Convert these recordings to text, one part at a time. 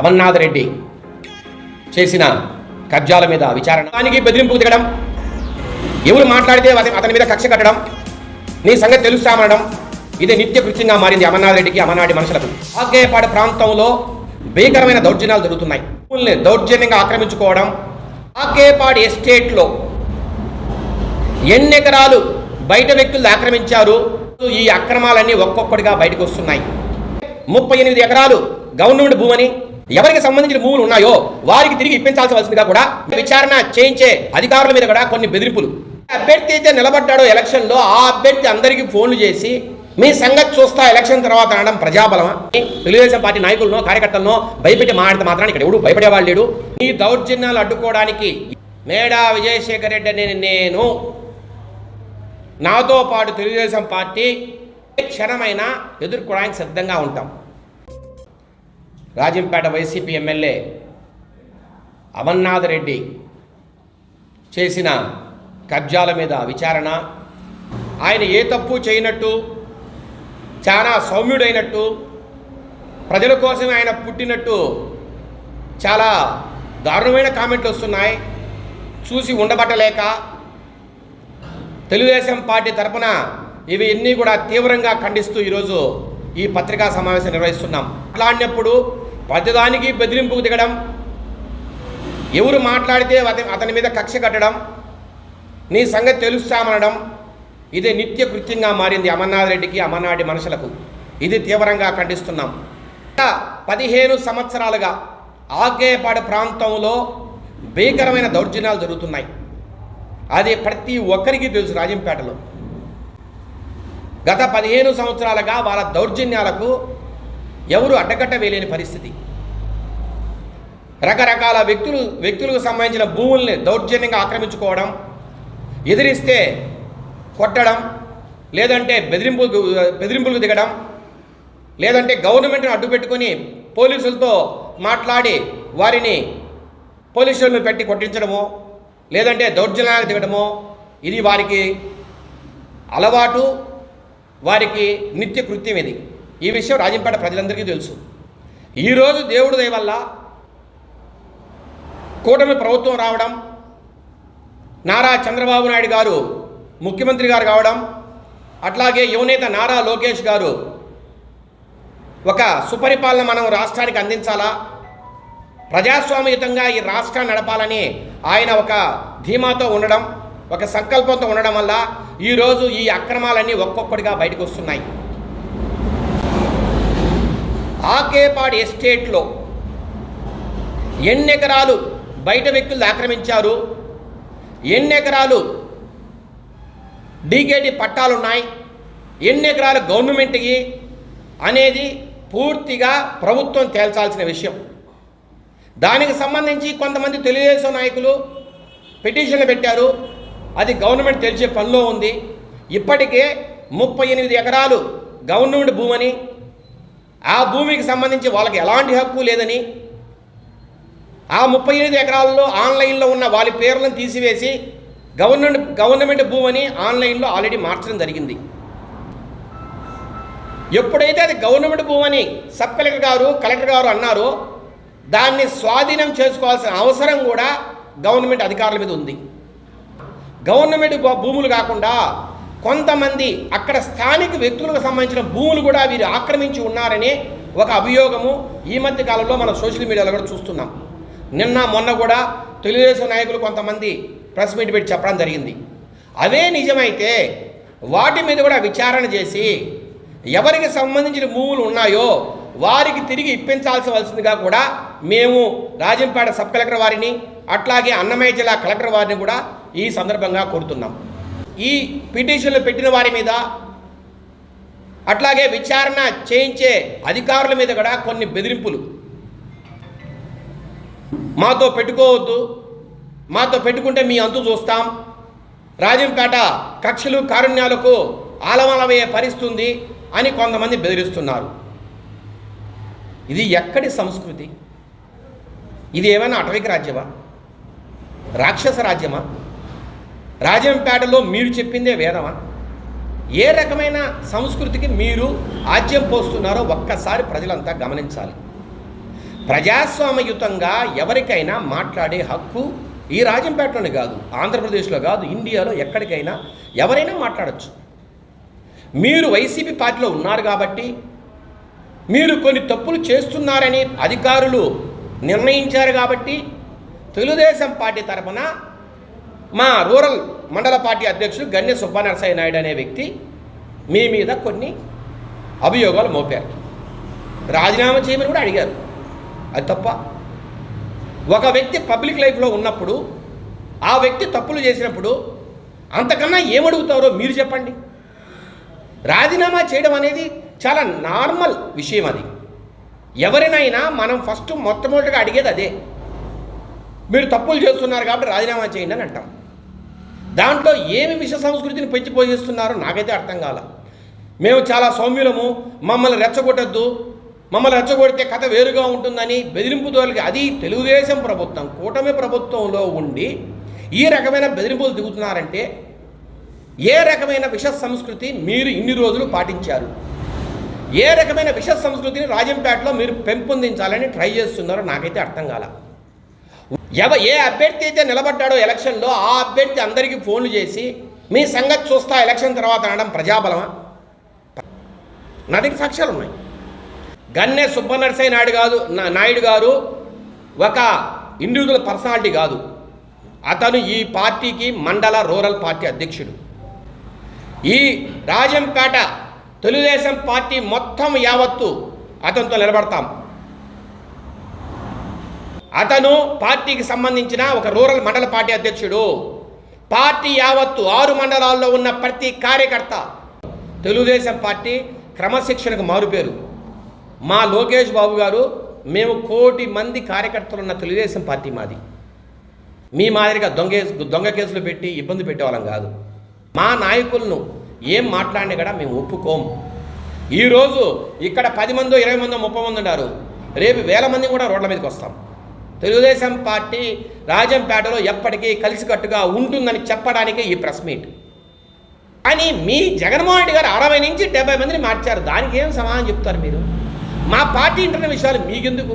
అమర్నాథ్ రెడ్డి చేసిన కబ్జాల మీద విచారణ. దానికి బెదిరింపు దిగడం ఎవరు మాట్లాడితే అతని అతని మీద కక్ష కట్టడం నీ సంగతి తెలుస్తామనడం ఇది నిత్య కృత్యంగా మారింది అమర్నాథ్ రెడ్డికి అమర్నాటి మనుషులకు. ఆకేపాడు ప్రాంతంలో భీకరమైన దౌర్జన్యాలు జరుగుతున్నాయి. భూముల్ని దౌర్జన్యంగా ఆక్రమించుకోవడం ఆకేపాడు ఎస్టేట్లో ఎన్ని ఎకరాలు బయట వ్యక్తులు ఆక్రమించారు. ఈ అక్రమాలన్నీ ఒక్కొక్కటిగా బయటకు వస్తున్నాయి. ముప్పై ఎనిమిది ఎకరాలు గవర్నమెంట్ భూమని ఎవరికి సంబంధించిన భూములు ఉన్నాయో వారికి తిరిగి ఇప్పించాల్సివలసిందిగా కూడా విచారణ చేయించే అధికారుల మీద కూడా కొన్ని బెదిరింపులు. అభ్యర్థి అయితే నిలబడ్డాడో ఎలక్షన్లో ఆ అభ్యర్థి అందరికీ ఫోన్లు చేసి మీ సంగతి చూస్తా ఎలక్షన్ తర్వాత అనడం ప్రజాబలమా? తెలుగుదేశం పార్టీ నాయకులను కార్యకర్తలను భయపెట్టి మాట్లాడితే మాత్రం ఇక్కడ ఎవడు భయపడేవాళ్ళు లేడు. ఈ దౌర్జన్యాలు అడ్డుకోవడానికి మేడా విజయశేఖర్ రెడ్డి అనే నేను నాతో పాటు తెలుగుదేశం పార్టీ క్షణమైన క్షణమైనా ఎదుర్కోవడానికి సిద్ధంగా ఉంటాం. రాజంపేట వైసీపీ ఎమ్మెల్యే అమర్నాథ్ రెడ్డి చేసిన కబ్జాల మీద విచారణ. ఆయన ఏ తప్పు చేయనట్టు చాలా సౌమ్యుడైనట్టు ప్రజల కోసం ఆయన పుట్టినట్టు చాలా దారుణమైన కామెంట్లు వస్తున్నాయి. చూసి ఉండబట్టలేక తెలుగుదేశం పార్టీ తరపున ఇవి అన్నీ కూడా తీవ్రంగా ఖండిస్తూ ఈరోజు ఈ పత్రికా సమావేశం నిర్వహిస్తున్నాం. మాట్లాడినప్పుడు ప్రతిదానికి బెదిరింపుకు దిగడం ఎవరు మాట్లాడితే అతని అతని మీద కక్ష కట్టడం నీ సంగతి తెలుస్తామనడం ఇది నిత్య కృత్యంగా మారింది అమర్నాథ్ రెడ్డికి అమర్నాటి మనుషులకు. ఇది తీవ్రంగా ఖండిస్తున్నాం. పదిహేను సంవత్సరాలుగా ఆకేపాడు ప్రాంతంలో భీకరమైన దౌర్జన్యాలు జరుగుతున్నాయి. అది ప్రతి ఒక్కరికి తెలుసు రాజంపేటలో. గత పదిహేను సంవత్సరాలుగా వాళ్ళ దౌర్జన్యాలకు ఎవరు అడ్డకట్ట వేయలేని పరిస్థితి. రకరకాల వ్యక్తులు వ్యక్తులకు సంబంధించిన భూముల్ని దౌర్జన్యంగా ఆక్రమించుకోవడం ఎదిరిస్తే కొట్టడం లేదంటే బెదిరింపు బెదిరింపులకు దిగడం లేదంటే గవర్నమెంట్ని అడ్డుపెట్టుకొని పోలీసులతో మాట్లాడి వారిని పోలీసులను పెట్టి కొట్టించడమో లేదంటే దౌర్జన్యాలకు దిగడమో ఇది వారికి అలవాటు వారికి నిత్య కృత్యం ఇది. ఈ విషయం రాజంపేట ప్రజలందరికీ తెలుసు. ఈరోజు దేవుడు దయ వల్ల కూటమి ప్రభుత్వం రావడం నారా చంద్రబాబు నాయుడు గారు ముఖ్యమంత్రి గారు కావడం అట్లాగే యువనేత నారా లోకేష్ గారు ఒక సుపరిపాలన మనం రాష్ట్రానికి అందించాలా? ప్రజాస్వామ్యయుతంగా ఈ రాష్ట్రాన్ని నడపాలని ఆయన ఒక ధీమాతో ఉండడం ఒక సంకల్పంతో ఉండడం వల్ల ఈరోజు ఈ అక్రమాలన్నీ ఒక్కొక్కటిగా బయటకు వస్తున్నాయి. ఆకేపాడు ఎస్టేట్లో ఎన్ని ఎకరాలు బయట వ్యక్తులు ఆక్రమించారు? ఎన్ని ఎకరాలు డీకేటీ పట్టాలు ఉన్నాయి ఎన్ని ఎకరాలు గవర్నమెంట్కి అనేది పూర్తిగా ప్రభుత్వం తేల్చాల్సిన విషయం. దానికి సంబంధించి కొంతమంది తెలుగుదేశం నాయకులు పిటిషన్లు పెట్టారు. అది గవర్నమెంట్ తెలిసే పనిలో ఉంది. ఇప్పటికే ముప్పై ఎనిమిది ఎకరాలు గవర్నమెంట్ భూమని ఆ భూమికి సంబంధించి వాళ్ళకి ఎలాంటి హక్కు లేదని ఆ ముప్పై ఎనిమిది ఎకరాల్లో ఆన్లైన్లో ఉన్న వాళ్ళ పేర్లను తీసివేసి గవర్నమెంట్ గవర్నమెంట్ భూమని ఆన్లైన్లో ఆల్రెడీ మార్చడం జరిగింది. ఎప్పుడైతే అది గవర్నమెంట్ భూమని సబ్ కలెక్టర్ గారు కలెక్టర్ గారు అన్నారో దాన్ని స్వాధీనం చేసుకోవాల్సిన అవసరం కూడా గవర్నమెంట్ అధికారుల మీద ఉంది. గవర్నమెంట్ భూములు కాకుండా కొంతమంది అక్కడ స్థానిక వ్యక్తులకు సంబంధించిన భూములు కూడా వీరు ఆక్రమించి ఉన్నారని ఒక అభియోగము ఈ మధ్య కాలంలో మనం సోషల్ మీడియాలో కూడా చూస్తున్నాం. నిన్న మొన్న కూడా తెలుగుదేశం నాయకులు కొంతమంది ప్రెస్ మీట్ పెట్టి చెప్పడం జరిగింది. అవే నిజమైతే వాటి మీద కూడా విచారణ చేసి ఎవరికి సంబంధించిన భూములు ఉన్నాయో వారికి తిరిగి ఇప్పించాల్సివలసిందిగా కూడా మేము రాజంపేట సబ్ కలెక్టర్ వారిని అట్లాగే అన్నమయ్య జిల్లా కలెక్టర్ వారిని కూడా ఈ సందర్భంగా కోరుతున్నాం. ఈ పిటిషన్లు పెట్టిన వారి మీద అట్లాగే విచారణ చేయించే అధికారుల మీద కూడా కొన్ని బెదిరింపులు. మాతో పెట్టుకోవద్దు మాతో పెట్టుకుంటే మీ అంతు చూస్తాం. రాజంపేట కక్షలు కారుణ్యాలకు ఆలమలమయ్యే పరిస్థితుంది అని కొంతమంది బెదిరిస్తున్నారు. ఇది ఎక్కడి సంస్కృతి? ఇది ఏమైనా అటవిక రాజ్యమా? రాక్షస రాజ్యమా? రాజంపేటలో మీరు చెప్పిందే వేదమా? ఏ రకమైన సంస్కృతికి మీరు ఆజ్యం పోస్తున్నారో ఒక్కసారి ప్రజలంతా గమనించాలి. ప్రజాస్వామ్యయుతంగా ఎవరికైనా మాట్లాడే హక్కు ఈ రాజంపేటలోనే కాదు ఆంధ్రప్రదేశ్లో కాదు ఇండియాలో ఎక్కడికైనా ఎవరైనా మాట్లాడచ్చు. మీరు వైసీపీ పార్టీలో ఉన్నారు కాబట్టి మీరు కొన్ని తప్పులు చేస్తున్నారని అధికారులు నిర్ణయించారు కాబట్టి తెలుగుదేశం పార్టీ తరఫున మా రూరల్ మండల పార్టీ అధ్యక్షుడు గన్నె సుబ్బనరసయ్య నాయుడు అనే వ్యక్తి మీ మీద కొన్ని అభియోగాలు మోపారు. రాజీనామా చేయమని కూడా అడిగారు. అది తప్ప ఒక వ్యక్తి పబ్లిక్ లైఫ్లో ఉన్నప్పుడు ఆ వ్యక్తి తప్పులు చేసినప్పుడు అంతకన్నా ఏమడుగుతారో మీరు చెప్పండి. రాజీనామా చేయడం అనేది చాలా నార్మల్ విషయం అది. ఎవరినైనా మనం ఫస్ట్ మొట్టమొదటిగా అడిగేది అదే. మీరు తప్పులు చేస్తున్నారు కాబట్టి రాజీనామా చేయండి అని అంటాం. దాంట్లో ఏమి విష సంస్కృతిని పెంచిపోయిస్తున్నారో నాకైతే అర్థం కాల. మేము చాలా సౌమ్యులము మమ్మల్ని రెచ్చగొట్టద్దు మమ్మల్ని రెచ్చగొడితే కథ వేరుగా ఉంటుందని బెదిరింపు దోలికి అది తెలుగుదేశం ప్రభుత్వం కూటమి ప్రభుత్వంలో ఉండి ఈ రకమైన బెదిరింపులు దిగుతున్నారంటే ఏ రకమైన విష సంస్కృతి మీరు ఇన్ని రోజులు పాటించారు? ఏ రకమైన విష సంస్కృతిని రాజంపేటలో మీరు పెంపొందించాలని ట్రై చేస్తున్నారో నాకైతే అర్థం కాల. ఎవ ఏ అభ్యర్థి అయితే నిలబడ్డాడో ఎలక్షన్లో ఆ అభ్యర్థి అందరికీ ఫోన్లు చేసి మీ సంగతి చూస్తా ఎలక్షన్ తర్వాత అనడం ప్రజాబలమా? నా దగ్గర సాక్ష్యాలు ఉన్నాయి గన్నె సుబ్బనరసయ్య నాయుడు కాదు నా- నాయుడు గారు ఒక ఇండివిజువల్ పర్సనాలిటీ కాదు. అతను ఈ పార్టీకి మండల రూరల్ పార్టీ అధ్యక్షుడు. ఈ రాజంపేట తెలుగుదేశం పార్టీ మొత్తం యావత్తు అతనితో నిలబడతాం. అతను పార్టీకి సంబంధించిన ఒక రూరల్ మండల పార్టీ అధ్యక్షుడు. పార్టీ యావత్తు ఆరు మండలాల్లో ఉన్న ప్రతి కార్యకర్త తెలుగుదేశం పార్టీ క్రమశిక్షణకు మారుపేరు. మా లోకేష్ బాబు గారు మేము కోటి మంది కార్యకర్తలు ఉన్న తెలుగుదేశం పార్టీ మాది. మీ మాదిరిగా దొంగ దొంగ కేసులు పెట్టి ఇబ్బంది పెట్టేవాళ్ళం కాదు. మా నాయకులను ఏం మాట్లాడినా కూడా మేము ఒప్పుకోం. ఈరోజు ఇక్కడ పది మందో ఇరవై మందో ముప్పై మంది ఉన్నారు. రేపు వేల మంది కూడా రోడ్ల మీదకి వస్తాం. తెలుగుదేశం పార్టీ రాజంపేటలో ఎప్పటికీ కలిసికట్టుగా ఉంటుందని చెప్పడానికే ఈ ప్రెస్ మీట్. అని మీ జగన్మోహన్ రెడ్డి గారు అరవై నుంచి డెబ్బై మందిని మార్చారు. దానికి ఏం సమాధానం చెప్తారు మీరు? మా పార్టీ ఇంటున్న విషయాలు మీకెందుకు?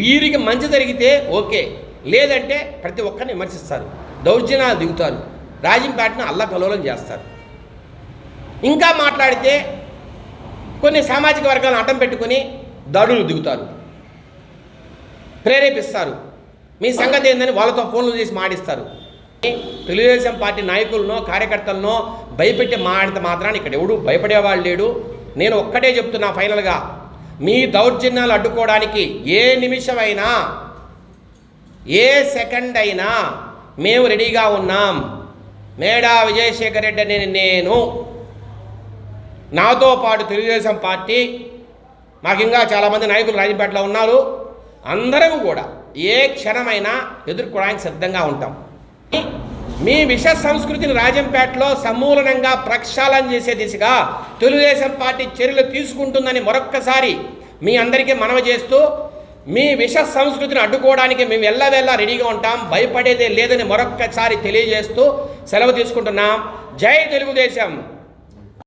వీరికి మంచి జరిగితే ఓకే. లేదంటే ప్రతి ఒక్కరిని విమర్శిస్తారు. దౌర్జన్యాలు దిగుతారు. రాజంపేటను అల్లకలోలం చేస్తారు. ఇంకా మాట్లాడితే కొన్ని సామాజిక వర్గాలను అడ్డం పెట్టుకొని దాడులు దిగుతారు. ప్రేరేపిస్తారు. మీ సంగతి ఏందని వాళ్ళతో ఫోన్లు చేసి మాడిస్తారు తెలుగుదేశం పార్టీ నాయకులనో కార్యకర్తలనో భయపెట్టి మాడితే మాత్రాన్ని ఇక్కడ ఎవడు భయపడేవాళ్ళు లేడు. నేను ఒక్కటే చెప్తున్నా ఫైనల్గా. మీ దౌర్జన్యాలు అడ్డుకోవడానికి ఏ నిమిషమైనా ఏ సెకండ్ అయినా మేము రెడీగా ఉన్నాం. మేడా విజయశేఖర్ రెడ్డి నేను నాతో పాటు తెలుగుదేశం పార్టీ మాకు ఇంకా చాలామంది నాయకులు రాజంపేటలో ఉన్నారు. అందరం కూడా ఏ క్షణమైనా ఎదుర్కోవడానికి సిద్ధంగా ఉంటాం. మీ విష సంస్కృతిని రాజంపేటలో సమూలనంగా ప్రక్షాళన చేసే దిశగా తెలుగుదేశం పార్టీ చర్యలు తీసుకుంటుందని మరొక్కసారి మీ అందరికీ మనవి చేస్తూ మీ విష సంస్కృతిని అడ్డుకోవడానికి మేము ఎల్లవెల్లా రెడీగా ఉంటాం భయపడేదే లేదని మరొక్కసారి తెలియజేస్తూ సెలవు తీసుకుంటున్నాం. జై తెలుగుదేశం!